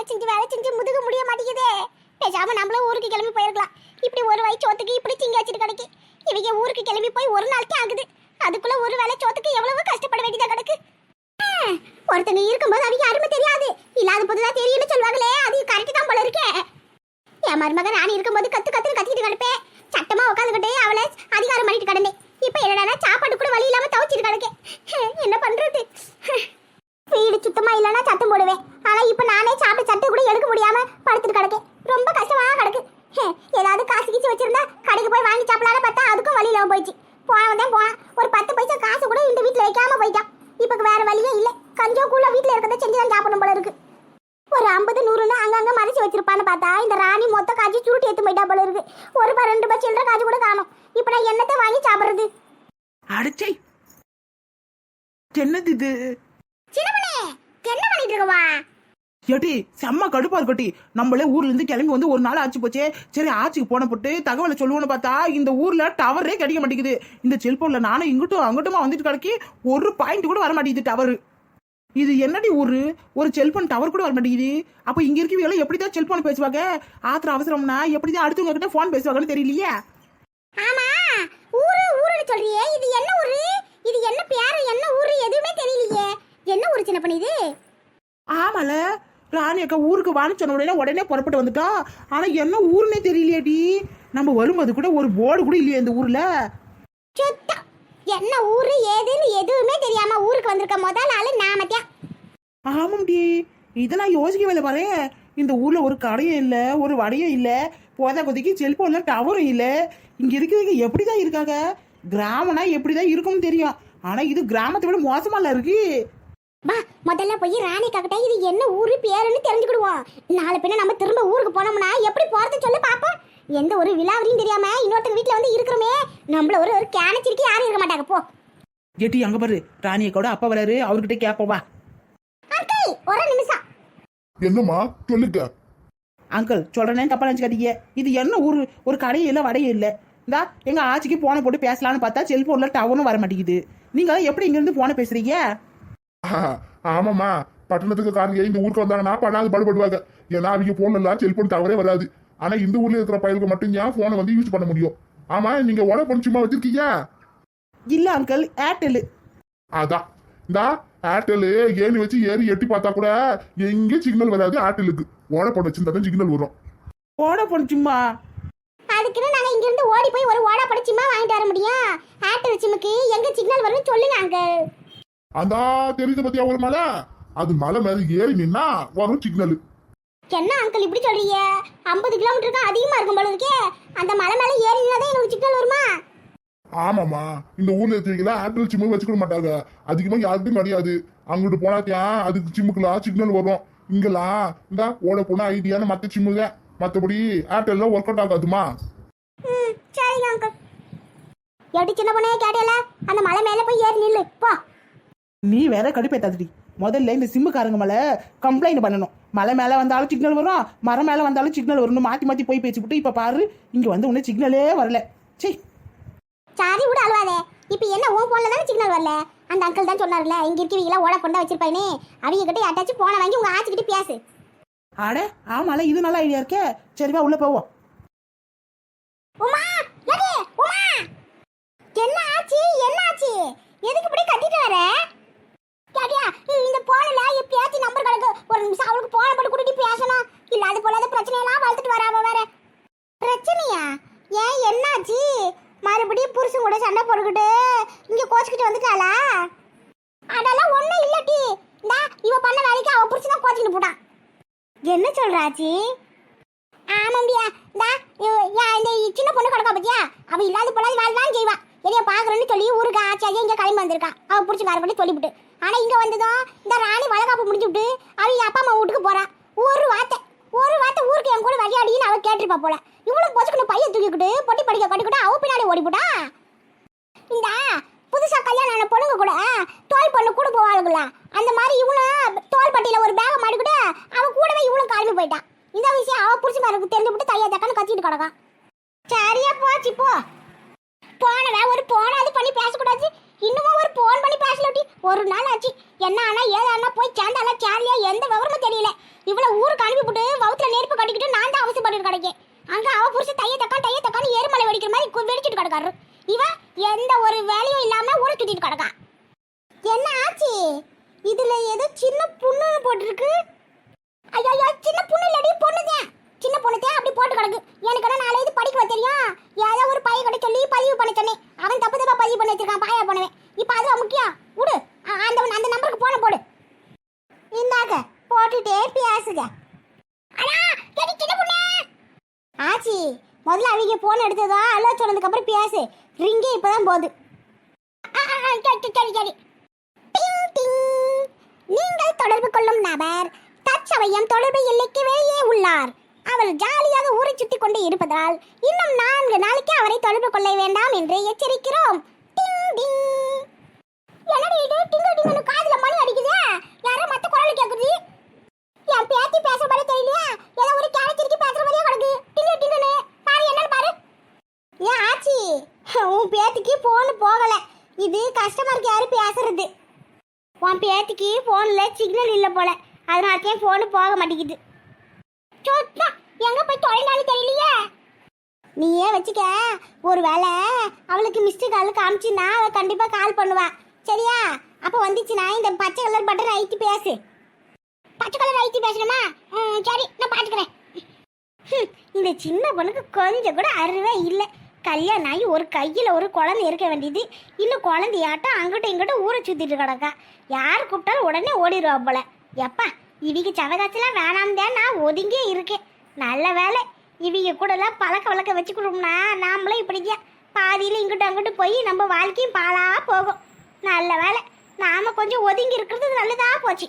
வேலை செஞ்சு வேலை செஞ்சு முதுக முடிய மாட்டேங்குதே. பேசாம நம்மளும் ஊருக்கு கிளம்பி போயிருக்கலாம். இப்படி ஒரு வயசு சோத்துக்கு இப்படி திங்க வச்சுட்டு கிடைக்கு. இவங்க ஊருக்கு கிளம்பி போய் ஒரு நாளைக்கு ஆகுது. அதுக்குள்ள ஒரு வேலை சோத்துக்கு எவ்வளவு கஷ்டப்பட வேண்டியதா கிடக்கு. ஒருத்தங்க இருக்கும்போது அவங்க யாருமே தெரியாது. இல்லாத போதுதான் தெரியும்னு சொல்லுவாங்களே அது கரெக்ட் தான் போல இருக்கேன் என் மருமகன் நான் இருக்கும்போது கத்து கத்துன்னு கத்திட்டு கிடப்பேன் சட்டமா உட்காந்துக்கிட்டே அவளை அதிகாரம் பண்ணிட்டு கிடந்தேன். இப்ப என்னடா சாப்பாடு கூட வழி இல்லாம தவிச்சிட்டு கிடக்கேன் என்ன பண்றது? வீடு சுத்தமா இல்லைன்னா சத்தம் போடுவேன். ஆனா இப்ப நானே சாப்பிட்ட சட்டை கூட எடுக்க முடியாம படுத்துட்டு கிடக்கேன். ரொம்ப கஷ்டமா கிடக்கு. ஏதாவது காசு கீச்சு வச்சிருந்தா கடைக்கு போய் வாங்கி சாப்பிடலான்னு பார்த்தா அதுக்கும் வழி இல்லாம போயிடுச்சு. போனவன் தான் போனான். ஒரு பத்து பைசா காசு கூட இந்த வீட்டுல வைக்காம போயிட்டான். இப்ப வேற வழியே இல்லை. கஞ்சோ கூட வீட்டுல இருக்கிறத செஞ்சு தான் சாப்பிடணும் போல இருக்கு. ஒரு ஐம்பது நூறுனா அங்கங்க மறைச்சு வச்சிருப்பான்னு பார்த்தா இந்த ராணி மொத்த காய்ச்சி சுருட்டி எடுத்து போயிட்டா போல இருக்கு. ஒரு பா ரெண்டு பா சில்லற காய்ச்சி கூட காணும். இப்ப நான் என்னத்தை வாங்கி சாப்பிடுறது? அடிச்சை. என்னது இது? என்ன பண்ணிட்டு இருக்கவா? ஏட்டி செம்ம கடுப்பா இருக்கட்டி நம்மளே ஊர்ல இருந்து கிளம்பி வந்து ஒரு நாள் ஆச்சு போச்சே. சரி ஆச்சுக்கு போன போட்டு தகவலை சொல்லுவோன்னு பார்த்தா இந்த ஊர்ல டவரே கிடைக்க மாட்டேங்குது. இந்த செல்போன்ல நானும் இங்கிட்டும் அங்கிட்டுமா வந்துட்டு கிடக்கி ஒரு பாயிண்ட் கூட வர மாட்டேங்குது டவர் இது என்னடி ஊரு? ஒரு செல்போன் டவர் கூட வர மாட்டேங்குது. அப்ப இங்க இருக்கவங்க எப்படிதான் செல்போன் பேசுவாங்க? ஆத்திர அவசரம்னா எப்படிதான் அடுத்தவங்க கிட்ட போன் பேசுவாங்கன்னு தெரியலையே. ஆமா ஊரு ஊருன்னு சொல்றியே. இது என்ன ஊரு? இது என்ன பேரு? என்ன ஊரு? எதுவுமே தெரியலையே. என்ன ஊரு சின்ன பண்ணி இது? ஆமால. ராணி அக்கா ஊருக்கு வான்னு சொன்ன உடனே உடனே புறப்பட்டு வந்துட்டோம் ஆனா என்ன ஊருன்னே தெரியலையேடி. நம்ம வரும்போது கூட ஒரு போர்டு கூட இல்லையே இந்த ஊர்ல. சுத்தம் என்ன ஊரு ஏதுன்னு எதுவுமே தெரியாம ஊருக்கு வந்திருக்க முதல் ஆளு நாமத்தியா ஆமாம்டி. இதை நான் யோசிக்கவே பாரு. இந்த ஊர்ல ஒரு கடையும் இல்ல ஒரு வடையும் இல்ல போதா கொதிக்கு செல்போன்ல டவரும் இல்ல. இங்க இருக்கிறவங்க எப்படிதான் இருக்காங்க? கிராமம்னா எப்படிதான் இருக்கும்னு தெரியும். ஆனா இது கிராமத்தை விட மோசமால இருக்கு. வா முதல்ல போய் ராணி காக்கிட்ட இது என்ன ஊரு பேருன்னு தெரிஞ்சுக்கிடுவோம். நாளை பின்ன நம்ம திரும்ப ஊருக்கு போனோம்னா எப்படி போறது சொல்லு பாப்போம். எந்த ஒரு விழாவிலையும் தெரியாம இன்னொருத்தங்க வீட்ல வந்து இருக்கிறோமே. நம்மள ஒரு ஒரு கேனச்சிருக்கி யாரும் இருக்க மாட்டாங்க போ. ஏட்டி அங்க பாரு. ராணி அக்காவோட அப்பா வராரு அவர்கிட்ட கேட்போம் வா. அங்கிள் ஒரு நிமிஷம். என்னம்மா சொல்லுங்க. அங்கிள் சொல்றேன்னு தப்பா நினைச்சுக்காதீங்க இது என்ன ஊர்? ஒரு கடையும் இல்லை வடையும் இல்லை. இந்தா எங்க ஆச்சிக்கு போனை போட்டு பேசலாம்னு பார்த்தா செல்போன்ல டவரும் வர மாட்டேங்குது நீங்க எப்படி இங்க இருந்து போன பேசுறீங்க? ஆமாம்மா. பட்டணத்துக்கு காரங்க இந்த ஊருக்கு வந்தாங்கன்னா பண்ணாது பாடுபடுவாங்க. ஏன்னா அவங்க போன் எல்லாம் செல்போன் தவறே வராது. ஆனா இந்த ஊர்ல இருக்கிற பயலுக்கு மட்டும் ஏன் போனை வந்து யூஸ் பண்ண முடியும்? ஆமா நீங்க உட பொண்ணு சும்மா வச்சிருக்கீங்க? இல்ல அங்கிள் ஏர்டெல் அதான். இந்த ஏர்டெல் ஏணி வச்சு ஏறி எட்டி பார்த்தா கூட எங்கேயும் சிக்னல் வராது ஏர்டெலுக்கு ஓட பொண்ணு வச்சிருந்தா தான் சிக்னல் வரும். போட போனுச்சும்மா அதுக்குன்னு நாங்க இங்க இருந்து ஓடி போய் ஒரு ஓடா படிச்சுமா வாங்கிட்டு வர முடியும். ஏர்டெல் சிம்முக்கு எங்க சிக்னல் வரும்னு சொல்லுங்க அங்கிள் அந்த தெரியுது பத்தியா ஒரு மலை? அது மலை மேல ஏறி நின்னா வரும் சிக்னல் என்ன அங்கிள் இப்படி சொல்றீங்க? ஐம்பது கிலோமீட்டருக்கு அதிகமா இருக்கும் போல இருக்கே. அந்த மலை மேல ஏறினாதான் எனக்கு சிக்னல் வருமா? ஆமாம்மா. இந்த ஊர்ல இருக்கீங்களா ஏர்டெல் சிம்மு வச்சுக்க மாட்டாங்க. அதிகமா யாருக்கும் கிடையாது. அங்கிட்டு போனாத்தியான் அதுக்கு சிம்முக்குலாம் சிக்னல் வரும். இங்கெல்லாம் இந்த ஓட போனா ஐடியான மத்த சிம்முங்க மத்தபடி ஏர்டெல்ல ஒர்க் அவுட் ஆகாதுமா ம் சரிங்க அங்கிள் எப்படி சின்ன பொண்ணே கேட்டேல? அந்த மலை மேல போய் ஏறி நில்லு. போ. நீ வேற கடுப்பேத்தாதடி. முதல்ல இந்த சிம்முக்காரங்க மேல கம்ப்ளைண்ட் பண்ணணும். மலை மேல வந்தாலும் சிக்னல் வரும் மரம் மேல வந்தாலும் சிக்னல் வரும்னு மாத்தி மாத்தி போய் பேசிவிட்டு இப்ப பாரு இங்க வந்து உன்ன சிக்னலே வரல. சரி சாரி விட அழுவாதே. இப்போ என்ன உன் போன்ல தானே சிக்னல் வரல? அந்த அங்கிள் தான் சொன்னார்ல இங்க இருக்கவங்களா? ஓட கொண்டா வச்சிருப்பானே அவங்க கிட்ட யாட்டாச்சும் போன வாங்கி உங்க ஆச்சுக்கிட்ட பேசு. அட ஆமால இது நல்ல ஐடியா இருக்கே. சரி வா உள்ள போவோம். உமா! என்ன ஆச்சு? என்ன ஆச்சு? எதுக்கு இப்படி கத்திட்டு வர கேட்டியா இந்த போன்ல எப்பயாச்சும் நம்பர் கிடக்கு ஒரு நிமிஷம் அவளுக்கு போன போட்டு கூட்டிட்டு பேசணும் இல்லாத போலாத பிரச்சனையெல்லாம் வளர்த்துட்டு வராம வேற பிரச்சனையா ஏன் என்னாச்சு மறுபடியும் புருஷன் கூட சண்டை போட்டுக்கிட்டு இங்க கோச்சிக்கிட்டு வந்துட்டாளா அதெல்லாம் ஒண்ணும் இல்லட்டி இந்தா இவ பண்ண வேலைக்கு அவ புருஷன் தான் கோச்சிக்கிட்டு போட்டான் என்ன சொல்றாச்சி ஆமாம்பியா டா யா- இந்த சின்ன பொண்ணு கிடக்கா பத்தியா அவ இல்லாத போலாது வேலை செய்வா. என்னைய பாக்குறேன்னு சொல்லி ஊருக்கு ஆச்சாரியா இங்க கிளம்பி வந்திருக்கான் அவ புடிச்சு பண்ணி சொல்லிவிட்டு. ஆனா இங்க வந்ததும் இந்த ராணி வளகாப்பு முடிஞ்சு விட்டு அவங்க அப்பா அம்மா வீட்டுக்கு போறா. ஒரு வார்த்தை ஒரு வார்த்தை ஊருக்கு என் கூட விளையாடின்னு அவ கேட்டிருப்பா போல. இவ்வளவு பொச்சுக்கணும் பையன் தூக்கிக்கிட்டு பொட்டி படிக்க கட்டிக்கிட்டு அவ பின்னாடி ஓடி இந்தா புதுசாக கல்யாணம் ஆன பொண்ணுங்க கூட தோல் பொண்ணு கூட போவாளுங்களா. அந்த மாதிரி இவனும் தோல் பட்டியில் ஒரு பேக மாட்டிக்கிட்டு அவன் கூடவே இவனும் கிளம்பி போயிட்டான் இந்த விஷயம் அவ புருஷன்காரருக்கு தெரிஞ்சு விட்டு தையா தக்கான்னு கத்திட்டு கிடக்கான் சரியா போச்சு போ. போனவன் ஒரு போனாது பண்ணி பேசக்கூடாது. இன்னமும் ஒரு போன் பண்ணி பேசலட்டி ஒரு நாள் ஆச்சு. என்ன ஆனா ஏதானா போய் சேர்ந்தாலும் சேரலையா எந்த விவரமும் தெரியல. இவ்வளோ ஊருக்கு அனுப்பிவிட்டு வவுத்துல நெருப்பு கட்டிக்கிட்டு நான் தான் அவசியப்பட்டு கிடைக்கேன். அங்கே அவ புருஷன் தைய தக்கா தைய தக்கான்னு எருமலை வெடிக்கிற மாதிரி கு- வெடிச்சிட்டு கிடக்காரு. இவன் எந்த ஒரு வேலையும் இல்லாம ஊரை சுத்திட்டு கிடக்கா. என்ன ஆச்சு? இதுல ஏதோ சின்ன புண்ணுன்னு போட்டிருக்கு. ஐயோ ஐயோ, சின்ன புண்ணு இல்லடி பொண்ணுதான் சின்ன பொண்ணுதான் அப்படி போட்டு கிடக்கு. எனக்கு என்ன நாளை இது படிக்க தெரியும்? ஏதோ ஒரு பையன் கிட்ட சொல்லி பதிவு பண்ண சொன்னேன். அவன் தப்பு தப்பா பதிவு பண்ணி வச்சிருக்கான் பாயா பண்ணுவேன் இப்போ அதுவா முக்கியம்? விடு. அ- அந்த அந்த நம்பருக்கு போன போடு. இந்தாங்க போட்டுட்டே பேசுங்க. அண்ணா பொண்ணு. ஆச்சி முதல்ல அவங்க போன் எடுத்ததா அலோ சொன்னதுக்கு அப்புறம் பேசு. ரிங்கே இப்பதான் போகுது. ஆ, ஆ, ஆ, சரி சரி சரி. நீங்கள் தொடர்பு கொள்ளும் நபர் தற்சமயம் தொடர்பு எல்லைக்கு வெளியே உள்ளார். அவர் ஜாலியாக ஊரை சுத்தி கொண்டு இருப்பதால் இன்னும் நான்கு நாளைக்கு அவரை தொடர்பு கொள்ள வேண்டாம் என்று எச்சரிக்கிறோம். டிங், டிங். என்னடி இது? டிங்கு டிங்குன்னு காதுல மணி அடிக்குது. யாரோ மத்த குரல் கேக்குது. என் பேத்தி பேச மாதிரி தெரியலையா. ஏதோ ஒரு கேரச்சிரிக்கு பேசுற மாதிரியே கிடக்கு. டிங்கு டிங்குன்னு பாரு என்னன்னு பாரு. ஏன் ஆச்சி. உன் பேத்திக்கு ஃபோனு போகலை. இது கஸ்டமர் கேர் பேசுறது? உன் பேத்திக்கு ஃபோனில் சிக்னல் இல்லை போல. அதனால தான் ஃபோனு போக மாட்டேங்குது. சொத்தா எங்கே போய் தொலைனாலும் தெரியலையே? நீயே வச்சுக்க. ஒரு வேளை அவளுக்கு மிஸ்டு கால் காமிச்சுன்னா அவள் கண்டிப்பாக கால் பண்ணுவா. சரியா? அப்போ வந்துச்சுன்னா இந்த பச்சை கலர் பட்டன் ஐட்டி பேசு. பச்சை கலர் ஐட்டி பேசணுமா? சரி நான் பார்த்துக்கிறேன் இந்த சின்ன பொண்ணுக்கு கொஞ்சம் கூட அருவே இல்லை. கல்யாணம் ஆகி ஒரு கையில் ஒரு குழந்தை இருக்க வேண்டியது. இன்னும் குழந்தையாட்டம் அங்கிட்டும் இங்கிட்டும் ஊரை சுற்றிட்டு கிடக்கா. யார் கூப்பிட்டாலும் உடனே ஓடிடுவா போல. எப்பா இவிக்கு சவகாசெல்லாம் வேணாம் தான் நான் ஒதுங்கியே இருக்கேன். நல்ல வேலை இவிங்க கூடலாம் பழக்க வழக்க வச்சுக்கிட்டோம்னா நாமளே இப்படிக்கா பாதியில் இங்கிட்ட அங்கிட்டும் போய் நம்ம வாழ்க்கையும் பாலாக போகும். நல்ல வேலை நாம கொஞ்சம் ஒதுங்கி இருக்கிறது நல்லதாக போச்சு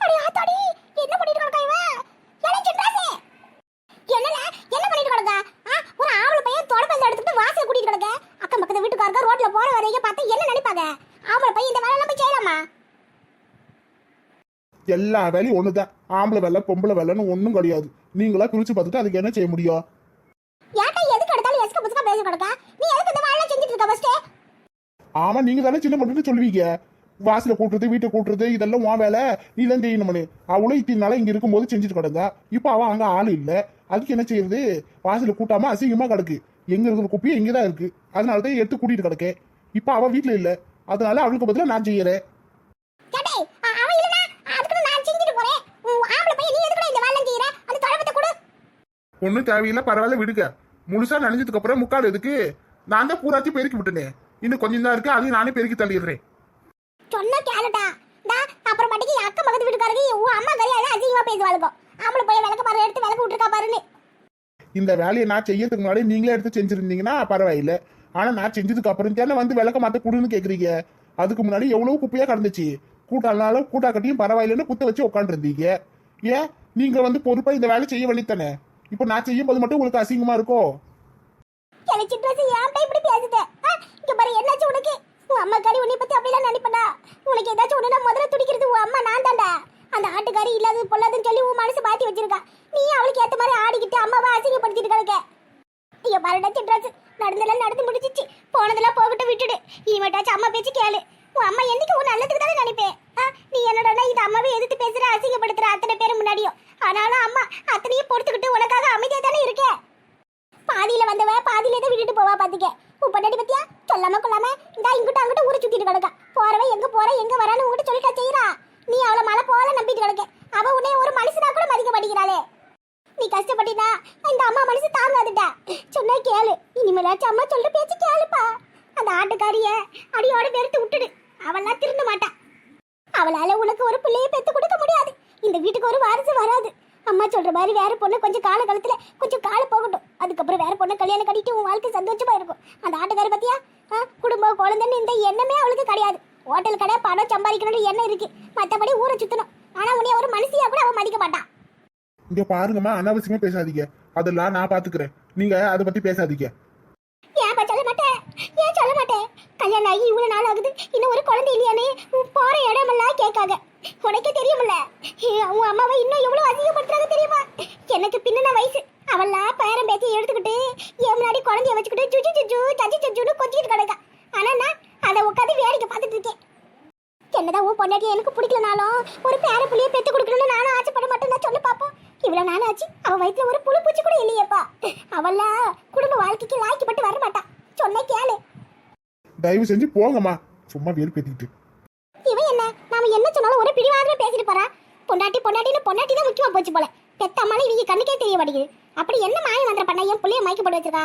அடி ஆத்தாடி என்ன பண்ணிட்டு கிடக்கா இவன் ஏலே சின்ராசே என்னல என்ன பண்ணிட்டு கிடக்கா ஆ ஒரு ஆம்பளை பையன் தொடப்பல் எடுத்துட்டு வாசல் கூட்டிட்டு கிடக்க அக்கம் பக்கத்து வீட்டுக்காரங்க ரோட்ல போற வரைக்கும் நினைப்பாங்க ஆம்பளை பையன் இந்த வேலை போய் செய்யலாமா? எல்லா வேலையும் ஒண்ணுதான். ஆம்பளை வேலை பொம்பளை வேலைன்னு ஒண்ணும் கிடையாது. நீங்களா பிரிச்சு பார்த்துட்டு அதுக்கு என்ன செய்ய முடியும்? ஏட்டா எதுக்கு எடுத்தாலும் எஸ்க புதுக்கா பேசி கிடக்கா? நீ எதுக்கு இந்த வேலை செஞ்சுட்டு இருக்க ஃபர்ஸ்ட் ஆமா நீங்க தானே சின்ன பொண்ணுன்னு சொல்லுவீங்க. வாசல கூட்டுறது வீட்டை கூட்டுறது இதெல்லாம் உன் வேலை. நீ தான் செய்யணும்னு. அவளும் இத்தனை நாளா இங்க இருக்கும்போது செஞ்சுட்டு கிடந்தா. இப்போ அவ அங்க ஆள் இல்ல. அதுக்கு என்ன செய்யறது? வாசல கூட்டாம அசிங்கமா கிடக்கு. எங்க இருக்கிற குப்பையும் இங்க தான் இருக்கு. அதனால தான் எடுத்து கூட்டிட்டு கிடக்கேன். இப்போ அவ வீட்ல இல்ல. அதனால அவளுக்கு பதிலா நான் செய்யறேன். ஒன்றும் தேவையில்லை பரவாயில்ல விடுங்க. முழுசா நனைஞ்சதுக்கு அப்புறம் முக்கால் எதுக்கு? நான் தான் பூராத்தி பெருக்கி விட்டனே இன்னும் கொஞ்சம் தான் இருக்கு அதையும் நானே பெருக்கி தள்ளிடுறேன். சொன்னா கேளுடா. டா அப்புறம் பாட்டுக்கு என் அக்கம் பக்கத்து வீட்டுக்காரங்க உன் அம்மா கறியாத அதிகமா பேசுவாளுங்க. ஆம்பளை பையன் விளக்க பாரு எடுத்து விளக்கு விட்டுருக்கா பாருன்னு. இந்த வேலையை நான் செய்யறதுக்கு முன்னாடி நீங்களே எடுத்து செஞ்சிருந்தீங்கன்னா பரவாயில்ல. ஆனா நான் செஞ்சதுக்கு அப்புறம் தானே வந்து விளக்க மாத்த கொடுன்னு கேக்குறீங்க? அதுக்கு முன்னாடி எவ்வளவு குப்பையா கடந்துச்சு. கூட்டாலும் கூட்டா கட்டியும் பரவாயில்லன்னு குத்த வச்சு உட்காந்துருந்தீங்க ஏன்? நீங்க வந்து பொறுப்பா இந்த வேலை செய்ய வேண்டியதானே இப்போ நான் செய்யும் போது மட்டும் உங்களுக்கு அசிங்கமா இருக்கோ? எனக்கு சின்ன ஏன்டா இப்படி பேசுத. ஆ, இங்க பாரு என்னாச்சு உனக்கு? உன் அம்மா கறி உன்னை பத்தி அப்படிலாம் நினைப்படா உனக்கு ஏதாச்சும் ஒண்ணுனா முதல்ல துடிக்கிறது உன் அம்மா நான் தான்டா. அந்த ஆட்டுக்காரி இல்லாதது பொல்லாதுன்னு சொல்லி உன் மனசு மாத்தி வச்சிருக்கா. நீ அவளுக்கு ஏத்த மாதிரி ஆடிக்கிட்டு அம்மாவை அசிங்கப்படுத்திட்டு கிடக்க. ஐயோ பாருடா சின்ராஜ் நடந்தெல்லாம் நடந்து முடிஞ்சிச்சு. போனதெல்லாம் போகட்டும் விட்டுடு. இனிமேட்டாச்சும் அம்மா பேச்சு கேளு. உன் அம்மா என்னைக்கு உன் நல்லதுக்கு தானே நினைப்பேன்? ஆ, நீ என்னடா இது அம்மாவை எதிர்த்து பேசுற அசிங்கப்படுத்துற அத்தனை பேர் முன்னாடியும். ஆனாலும் அம்மா அத்தனையும் பொறுத்துக்கிட்டு உனக்காக அமைதியா தானே இருக்கேன் பாதியில வந்தவ பாதியில தான் விட்டுட்டு போவா பாத்துக்க. உன் பொண்டாட்டி பத்தியா? சொல்லாம கொள்ளாம இந்தா இங்கிட்ட அங்கிட்ட ஊரை சுத்திட்டு கிடக்கா. போறவ எங்க போற எங்க வரான்னு உங்ககிட்ட சொல்லிட்டா செய்யறா நீ அவளை மழை போல நம்பிட்டு கிடக்க. அவ உன்னை ஒரு மனுஷனா கூட மதிக்க மாட்டேங்கிறாளே. நீ கஷ்டப்பட்டினா இந்த அம்மா மனசு தாங்காதுடா சொன்னா கேளு ஏதாச்சும் அம்மா சொல்ற பேச்சு கேளுப்பா. அந்த ஆட்டுக்காரிய அடியோட வெறுத்து விட்டுடு. அவள்லாம் திருந்த மாட்டா. அவளால உனக்கு ஒரு பிள்ளையை பெத்து கொடுக்க முடியாது. இந்த வீட்டுக்கு ஒரு வாரிசு வராது. அம்மா சொல்ற மாதிரி வேற பொண்ணு கொஞ்சம் கால காலத்துல கொஞ்சம் கால போகட்டும். அதுக்கப்புறம் வேற பொண்ணை கல்யாணம் கட்டிட்டு உன் வாழ்க்கை சந்தோஷமா இருக்கும். அந்த ஆட்டுக்காரி பத்தியா? ஆ, குடும்பம் குழந்தைன்னு இந்த எண்ணமே அவளுக்கு கிடையாது. ஹோட்டல் கடை பணம் சம்பாதிக்கணும்னு எண்ணம் இருக்கு. மத்தபடி ஊரை சுத்தணும். ஆனா உன்னைய ஒரு மனுஷியா கூட அவன் மதிக்க மாட்டான். இங்க பாருங்கம்மா அனாவசியமா பேசாதீங்க. அதெல்லாம் நான் பாத்துக்கிறேன். நீங்க அதை பத்தி பேசாதீங்க ஏன்பா சொல்ல மாட்டேன் ஏன் சொல்ல மாட்டேன் கல்யாணம் ஆகி இவ்வளவு நாள் ஆகுது. இன்னும் ஒரு குழந்தை இல்லையானே? போகிற இடமெல்லாம் கேட்காங்க உனக்கே தெரியுமில்ல உன் அம்மாவை இன்னும் எவ்வளவு அதிகப்படுத்துறாங்க தெரியுமா? எனக்கு பின்ன வயசு. அவெல்லாம் பேரம் பேத்தி எடுத்துக்கிட்டு என் முன்னாடி குழந்தைய வச்சுக்கிட்டு ஜுஜு ஜுஜு சஜி சஜுன்னு கொஞ்சிட்டு கிடக்கா. ஆனா நான் அதை உட்காந்து வேடிக்கை பார்த்துட்டு இருக்கேன். என்னதான் உன் பொண்டாட்டி எனக்கு பிடிக்கலனாலும் ஒரு பேர புள்ளிய பெற்று கொடுக்கணும்னு நானும் ஆசைப்பட மாட்டேன் நான் சொல்லு பார்ப்போம் இவ்வளவு நாள் ஆச்சு அவ வயிற்றுல ஒரு புழு பூச்சி கூட இல்லையேப்பா. அவள குடும்ப வாழ்க்கைக்கு லாய்க்கப்பட்டு வர மாட்டா. சொன்ன கேளு. தயவு செஞ்சு போங்கம்மா. சும்மா வேறு பேத்திக்கிட்டு. இவன் என்ன? நாம என்ன சொன்னாலும் ஒரு பிடிவாதமே பேசிட்டு போறா? பொண்டாட்டி பொண்டாட்டின்னு பொண்டாட்டி தான் முக்கியமா போச்சு போல. பெத்த அம்மாலே இவங்க கண்ணுக்கே தெரிய மாட்டேங்குது. அப்படி என்ன மாயம் மந்திரம் பண்ண? என் புள்ளைய மயக்க போட்டு வச்சிருக்கா.